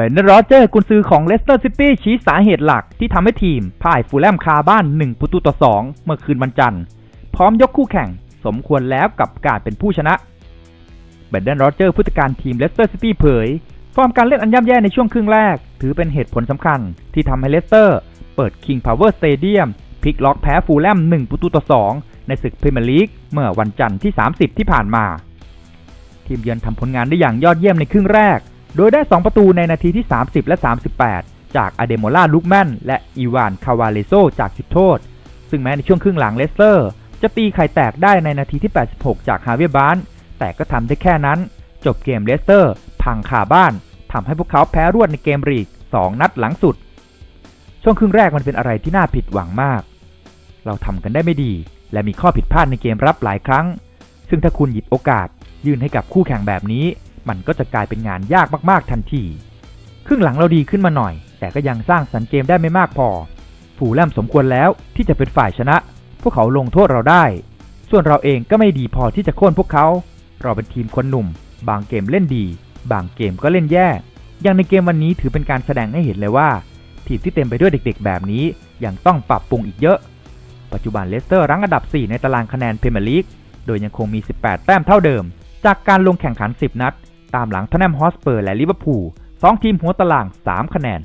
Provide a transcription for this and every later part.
เบนเดนโรเจอร์กุนซือของเลสเตอร์ซิตี้ชี้สาเหตุหลักที่ทำให้ทีมพ่ายฟูลแลมคาบ้าน 1 ประตูต่อ 2 เมื่อคืนวันจันทร์ พร้อมยกคู่แข่งสมควรแล้วกับการเป็นผู้ชนะเบนเดนโรเจอร์ผู้จัดการทีมเลสเตอร์ซิตี้เผย ฟอร์มการเล่นอันย่ำแย่ในช่วงครึ่งแรก ถือเป็นเหตุผลสำคัญ ที่ทำให้เลสเตอร์เปิด King Power Stadium พลิกล็อกแพ้ฟูลแลม 1 ประตูต่อ 2 ในศึกพรีเมียร์ลีกเมื่อวันจันทร์ที่ 30 ที่ผ่านมา ทีมเยือนทำผลงานได้อย่างยอดเยี่ยมในครึ่งแรก โดยได้ 2 ประตูในนาทีที่ 30 และ 38 จากอเดโมล่าลุกแมนและอีวานคาวาเลโซจากจุดโทษ ซึ่งแม้ในช่วงครึ่งหลังเลสเตอร์ จะตีไข่แตกได้ในนาทีที่ 86 จากฮาเวียบานแต่ก็ทำได้แค่นั้น จบเกมเลสเตอร์ พังคาบ้านทำให้พวกเขาแพ้รวดในเกมรีก 2 นัดหลังสุด ช่วงครึ่งแรกมันเป็นอะไรที่น่าผิดหวังมาก เราทำกันได้ไม่ดี และมีข้อผิดพลาดในเกมรับหลายครั้ง ซึ่งถ้าคุณหยิบโอกาส ยื่นให้กับคู่แข่งแบบนี้ มันก็จะกลายเป็นงานยากมากๆทันทีครึ่งหลังเราดีขึ้นมาหน่อย แต่ก็ยังสร้างสรรค์เกมได้ไม่มากพอฝูแลมสมควรแล้วที่จะเป็นฝ่ายชนะ พวกเขาลงโทษเราได้ ส่วนเราเองก็ไม่ดีพอที่จะโค่นพวกเขา เราเป็นทีมคนหนุ่ม บางเกมเล่นดี บางเกมก็เล่นแย่ อย่างในเกมวันนี้ถือเป็นการแสดงให้เห็นเลยว่า ทีมที่เต็มไปด้วยเด็กๆ แบบนี้ยังต้องปรับปรุงอีกเยอะ ปัจจุบันเลสเตอร์รั้งอันดับ 4 ในตารางคะแนนพรีเมียร์ลีก โดยยังคงมี 18 แต้มเท่าเดิม จากการลงแข่งขัน 10 นัด ตามหลังทนแนมฮอสเปอร์และลิเวอร์พูลสองทีมหัวตาราง 3 คะแนน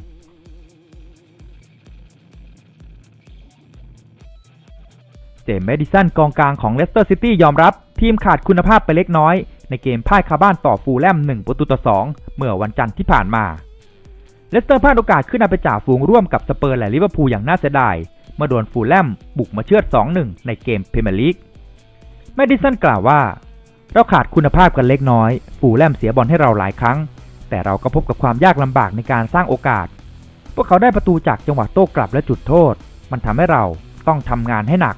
เจมส์เมดิสันกองกลางของเลสเตอร์ซิตี้ยอมรับ ทีมขาดคุณภาพไปเล็กน้อย ในเกมพ่ายคาบ้านต่อฟูลแลม 1 ประตูต่อ 2 เมื่อวันจันทร์ที่ผ่านมา เลสเตอร์พลาดโอกาสขึ้นนำไปจ่าฝูงร่วมกับสเปอร์และลิเวอร์พูลอย่างน่าเสียดาย เมื่อโดนฟูลแลมบุกมาเชือด 2-1 ในเกมพรีเมียร์ลีกแมดิสันกล่าวว่า เราขาดคุณภาพกันเล็กน้อยฟูลแลมเสียบอลให้เราหลายครั้ง แต่เราก็พบกับความยากลำบากในการสร้างโอกาส พวกเขาได้ประตูจากจังหวะโต้กลับและจุดโทษ มันทำให้เราต้องทำงานให้หนัก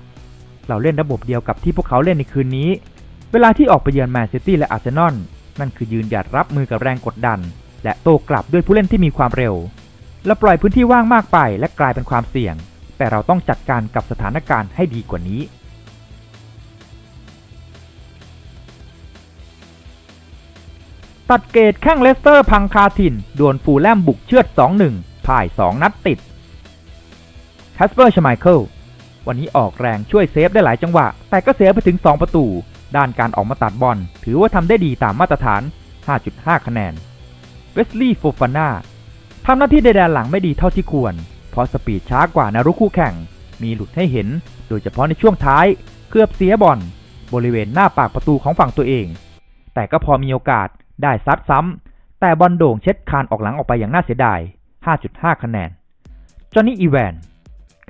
เราเล่นระบบเดียวกับที่พวกเขาเล่นในคืนนี้ เวลาที่ออกไปเยือนแมนซิตี้และอาร์เซนอลนั่นคือยืนหยัดรับมือกับแรงกดดัน และโต้กลับด้วยผู้เล่นที่มีความเร็วและปล่อยพื้นที่ว่างมากไปและกลายเป็นความเสี่ยง แต่เราต้องจัดการกับสถานการณ์ให้ดีกว่านี้ ตัดเกตแข้งเลสเตอร์พังคาถิ่น ดวลฟูลแลมบุกเชือด 2-1พ่าย 2 นัดติดแคสเปอร์ชไมเคิลวันนี้ออกแรงช่วยเซฟได้หลายจังหวะ แต่ก็เสียไปถึง 2 ประตู ด้านการออกมาตัดบอล ถือว่าทำได้ดีตามมาตรฐาน 5.5 คะแนน เวสลีย์โฟฟาน่าทำหน้าที่ในแดนหลังไม่ดีเท่าที่ควร เพราะสปีดช้ากว่านารุคู่แข่ง มีหลุดให้เห็น โดยเฉพาะในช่วงท้าย เกือบเสียบอล บริเวณหน้าปากประตูของฝั่งตัวเอง แต่ก็พอมีโอกาส ได้ซัดซ้ำ แต่บอลโด่งเช็ดคานออกหลังออกไปอย่างน่าเสียดาย 5.5 คะแนน จอห์นนี่อีแวน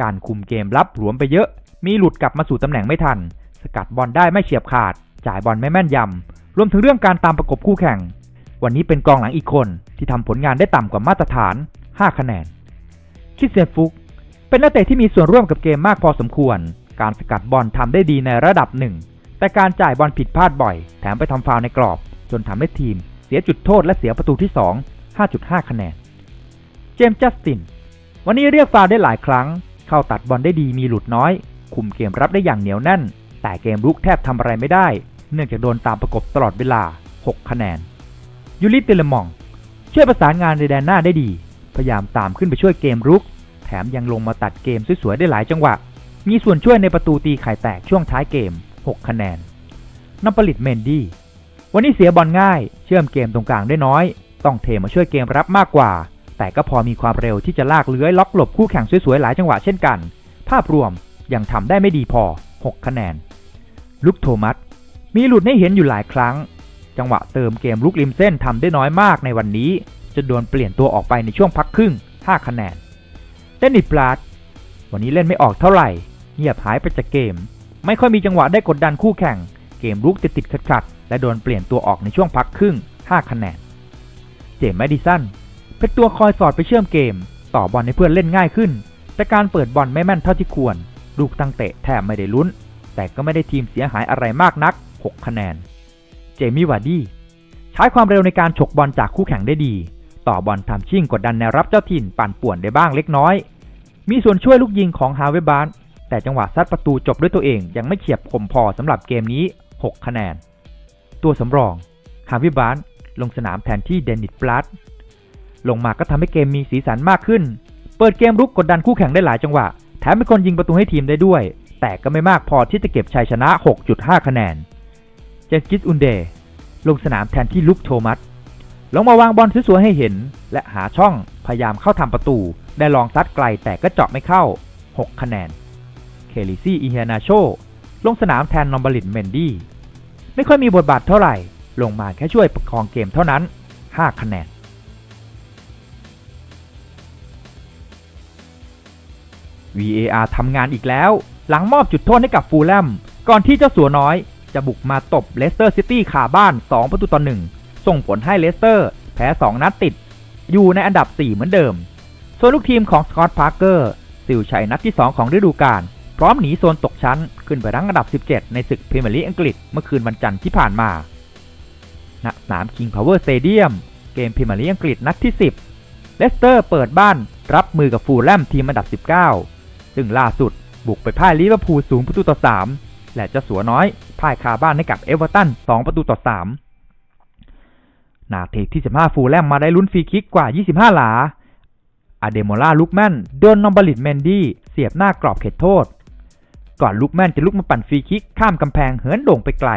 การคุมเกมรับหลวมไปเยอะ มีหลุดกลับมาสู่ตำแหน่งไม่ทัน สกัดบอลได้ไม่เฉียบขาด จ่ายบอลไม่แม่นยำ รวมถึงเรื่องการตามประกบคู่แข่ง วันนี้เป็นกองหลังอีกคนที่ทำผลงานได้ต่ำกว่ามาตรฐาน 5 คะแนน คิดเซนฟุก เป็นนักเตะที่มีส่วนร่วมกับเกมมากพอสมควร การสกัดบอลทำได้ดีในระดับหนึ่งแต่การจ่ายบอลผิดพลาดบ่อย แถมไปทำฟาวล์ในกรอบ จนทำให้ทีมเสียจุดโทษและเสียประตูที่ 2 5.5 คะแนน เจมส์จัสติน วันนี้เรียกฟาวได้หลายครั้ง เข้าตัดบอลได้ดีมีหลุดน้อย คุมเกมรับได้อย่างเหนียวแน่น แต่เกมรุกแทบทำอะไรไม่ได้ เนื่องจากโดนตามประกบตลอดเวลา 6 คะแนน ยูริเตเลมอง ช่วยประสานงานในแดนหน้าได้ดี พยายามตามขึ้นไปช่วยเกมรุก แถมยังลงมาตัดเกมสวยๆได้หลายจังหวะ มีส่วนช่วยในประตูตีไข่แตกช่วงท้ายเกม 6 คะแนนนปลิตเมนดี้ วันนี้เสียบอลง่าย เชื่อมเกมตรงกลางได้น้อย ต้องเทมาช่วยเกมรับมากกว่า แต่ก็พอมีความเร็วที่จะลากเลื้อยล็อกหลบคู่แข่งสวยๆหลายจังหวะเช่นกัน ภาพรวมยังทำได้ไม่ดีพอ 6 คะแนน ลุกโทมัส มีหลุดให้เห็นอยู่หลายครั้ง จังหวะเติมเกมลุกริมเส้นทำได้น้อยมากในวันนี้จะโดนเปลี่ยนตัวออกไปในช่วงพักครึ่ง 5 คะแนนเดนิสปลาดวันนี้เล่นไม่ออกเท่าไหร่ เงียบหายไปจากเกม ไม่ค่อยมีจังหวะได้กดดันคู่แข่ง เกมลุกติดติดขัดขัดๆและโดนเปลี่ยนตัวออกในช่วงพักครึ่ง 5 คะแนน เจมส์แมดิสันเป็นตัวคอยสอดไปเชื่อมเกม ต่อบอลให้เพื่อนเล่นง่ายขึ้น แต่การเปิดบอลไม่แม่นเท่าที่ควร ลูกตั้งเตะแทบไม่ได้ลุ้น แต่ก็ไม่ได้ทีมเสียหายอะไรมากนัก 6 คะแนน เจมี่วาร์ดี้ใช้ความเร็วในการฉกบอลจากคู่แข่งได้ดี ต่อบอลทำชิ่งกดดันแนวรับเจ้าถิ่นปั่นป่วนได้บ้างเล็กน้อย มีส่วนช่วยลูกยิงของฮาเวบานแต่จังหวะซัดประตูจบด้วยตัวเองยังไม่เฉียบคมพอสำหรับเกมนี้ 6 คะแนน ตัวสำรองฮาวิบานลงสนามแทนที่เดนิสปลัดลงมาก็ทำให้เกมมีสีสันมากขึ้น เปิดเกมรุกกดดันคู่แข่งได้หลายจังหวะ แถมเป็นคนยิงประตูให้ทีมได้ด้วย แต่ก็ไม่มากพอที่จะเก็บชัยชนะ 6.5 คะแนน เจนกิสอุนเดลงสนามแทนที่ลุกโทมัสลงมาวางบอลสวยๆให้เห็น และหาช่องพยายามเข้าทำประตู ได้ลองซัดไกลแต่ก็เจาะไม่เข้า 6 คะแนน เคลิซี่อิเฮนาโช ลงสนามแทนนอมบลินเมนดี้ไม่ค่อยมีบทบาทเท่าไหร่ ลงมาแค่ช่วยประคองเกมเท่านั้น 5 คะแนน VAR ทำงานอีกแล้ว หลังมอบจุดโทษให้กับฟูลแลม ก่อนที่เจ้าสัวน้อย จะบุกมาตบเลสเตอร์ซิตี้ขาบ้าน 2 ประตูต่อ 1 ส่งผลให้เลสเตอร์ แพ้ 2 นัดติด อยู่ในอันดับ 4 เหมือนเดิม ส่วนลูกทีมของสกอตต์พาร์เกอร์ สิวชัยนัดที่ 2 ของฤดูกาล พร้อมหนีโซนตกชั้นขึ้นไปรั้งอันดับ 17 ในศึกพรีเมียร์ลีกอังกฤษเมื่อคืนวันจันทร์ที่ผ่านมา ณ สนาม King Power Stadium เกมพรีเมียร์ลีกอังกฤษนัดที่ 10 เลสเตอร์เปิดบ้านรับมือกับฟูลแลมทีมอันดับ 19 ซึ่งล่าสุดบุกไปพ่ายลิเวอร์พูลสูงประตูต่อ 3 และเจะสัวน้อยพ่ายคาบ้านให้กับเอเวอร์ตัน 2 ประตูต่อ 3 นาทีที่ 15 ฟูลแลมมาได้ลุ้นฟรีคิกกว่า 25 หลา อเดโมล่าลุกแมนโดนนอมบลิตเมนดี้เสียบหน้ากรอบเขตโทษ ก่อนลุกแม่นจะลุกมาปั่นฟรีคิกข้ามกำแพงเหินโด่งไปไกล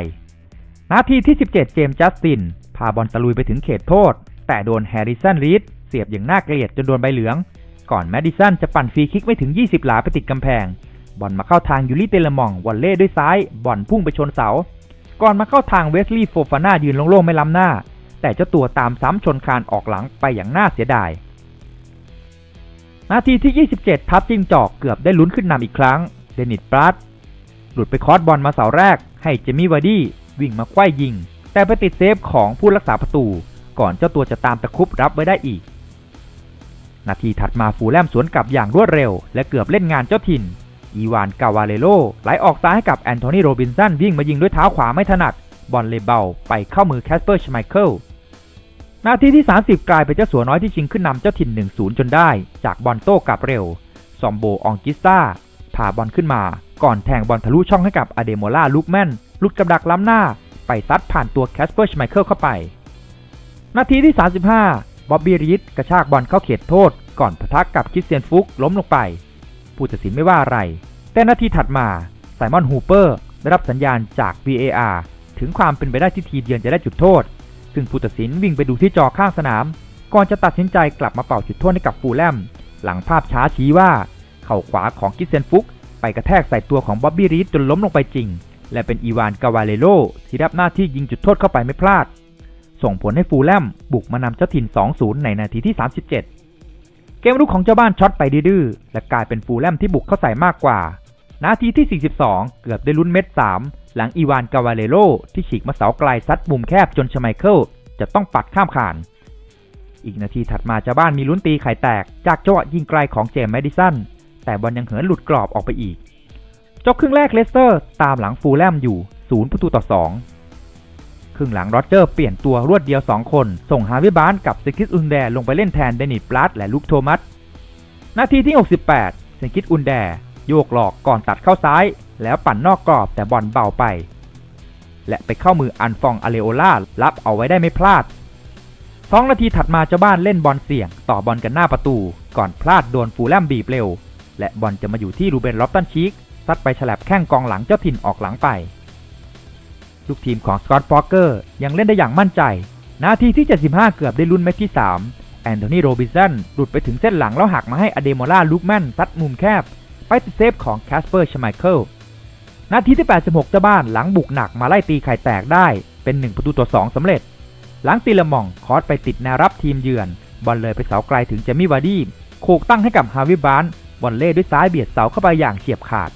นาทีที่ 17 เจมส์จัสติน พาบอลตะลุยไปถึงเขตโทษ แต่โดนแฮร์ริสันรีดเสียบอย่างน่าเกลียดจนโดนใบเหลือง ก่อนแมดิสันจะปั่นฟรีคิกไม่ถึง 20 หลาไปติดกำแพง บอลมาเข้าทางยูริเตลมองวอลเล่ด้วยซ้าย บอลพุ่งไปชนเสา ก่อนมาเข้าทางเวสลีย์โฟฟาน่ายืนโล่งๆไม่ล้ำหน้า แต่เจ้าตัวตามซ้ำชนคานออกหลังไปอย่างน่าเสียดายนาทีที่ 27 ทับจิงจอกเกือบได้ลุ้นขึ้นนำอีกครั้ง เดนิสปรัตหลุดไปคอสบอลมาเสาแรก ให้เจมี่วาร์ดี้วิ่งมาคว้ายยิง แต่ไปติดเซฟของผู้รักษาประตู ก่อนเจ้าตัวจะตามตะครุบรับไว้ได้อีก นาทีถัดมาฟูลแลมสวนกลับอย่างรวดเร็ว และเกือบเล่นงานเจ้าถิ่น อีวานกาวาเลโลไหลออกซ้ายให้กับแอนโทนีโรบินสันวิ่งมายิงด้วยเท้าขวาไม่ถนัด บอลเลยเบาไปเข้ามือแคสเปอร์ชไมเคิลนาทีที่ 30 กลายเป็นเจ้าสัวน้อยที่ชิงขึ้นนำเจ้าถิ่น 1-0 จนได้ จากบอลโต้กลับเร็ว ซอมโบ อองกิสตาาบอลขึ้นมา ก่อนแทงบอลทะลุช่องให้กับอเดโมล่าลุกแมนลุดกับดักล้ำหน้า ไปซัดผ่านตัวแคสเปอร์ชไมเคิลเข้าไป นาทีที่ 35 บ๊อบบี้รีดกระชากบอลเข้าเขตโทษ ก่อนปะทะกับคิสเตียนฟุกล้มลงไป ผู้ตัดสินไม่ว่าอะไร แต่นาทีถัดมาไซมอนฮูเปอร์ได้รับสัญญาณจาก VAR ถึงความเป็นไปได้ที่ทีมเยือนจะได้จุดโทษ ซึ่งผู้ตัดสินวิ่งไปดูที่จอข้างสนาม ก่อนจะตัดสินใจกลับมาเป่าจุดโทษให้กับฟูแลม หลังภาพช้าชี้ว่า ข่าขวาของกิสเซนฟุก ไปกระแทกใส่ตัวของบ๊อบบี้รีดจนล้มลงไปจริง และเป็นอีวานกาวาเลโลที่รับหน้าที่ยิงจุดโทษเข้าไปไม่พลาด ส่งผลให้ฟูลแลมบุกมานำเจ้าถิ่น 2-0 ในนาทีที่ 37 เกมรุกของเจ้าบ้านช็อตไปดื้อและกลายเป็นฟูลแลมที่บุกเข้าใส่มากกว่า นาทีที่ 42 เกือบได้ลุ้นเม็ด 3 หลังอีวานกาวาเลโลที่ฉีกมาเสาไกลซัดมุมแคบจนชไมเคิลจะต้องปัดข้ามขานอีกนาทีถัดมาเจ้าบ้านมีลุ้นตีไข่แตก จากจังหวะยิงไกลของเจมส์แมดิสัน แต่บอลยังเหินหลุดกรอบออกไปอีก จบครึ่งแรกเลสเตอร์ตามหลังฟูลแลมอยู่ 0 ประตูต่อ 2 ครึ่งหลังโรเจอร์เปลี่ยนตัวรวดเดียว 2 คน ส่งฮาวิบานกับเซคิสอุนแดลงไปเล่นแทนเดนิสปลัตและลุกโทมัส นาทีที่ 68 เซคิสอุนแดโยกหลอกก่อนตัดเข้าซ้าย แล้วปั่นนอกกรอบแต่บอลเบาไป และไปเข้ามืออันฟองอาเลโอล่ารับเอาไว้ได้ไม่พลาดสองนาทีถัดมาเจ้าบ้านเล่นบอลเสี่ยง ต่อบอลกันหน้าประตู ก่อนพลาดโดนฟูลแลมบีบเร็ว และบอลจะมาอยู่ที่รูเบนลอฟตันชีกซัดไปฉลับแข้งกองหลังเจ้าถิ่นออกหลังไป ลูกทีมของสกอตต์ฟอกเกอร์ยังเล่นได้อย่างมั่นใจ นาทีที่ 75 เกือบได้ลุ้นเม็ดที่ 3 แอนโทนีโรบินสันหลุดไปถึงเส้นหลังแล้วหักมาให้อเดโมล่าลูกแมนซัดมุมแคบ ไปติดเซฟของแคสเปอร์ชไมเคิลนาทีที่ 86 เจ้าบ้านหลังบุกหนักมาไล่ตีไข่แตกได้เป็น 1 ประตูต่อ 2สำเร็จ หลังซีลามองคอสไปติดแนวรับทีมเยือน บอลเลยไปเสาไกลถึงเจมี่วาร์ดี้โขกตั้งให้กับฮาวิบาน บอลเล่ด้วยซ้ายเบียดเสาเข้าไปอย่างเฉียบขาด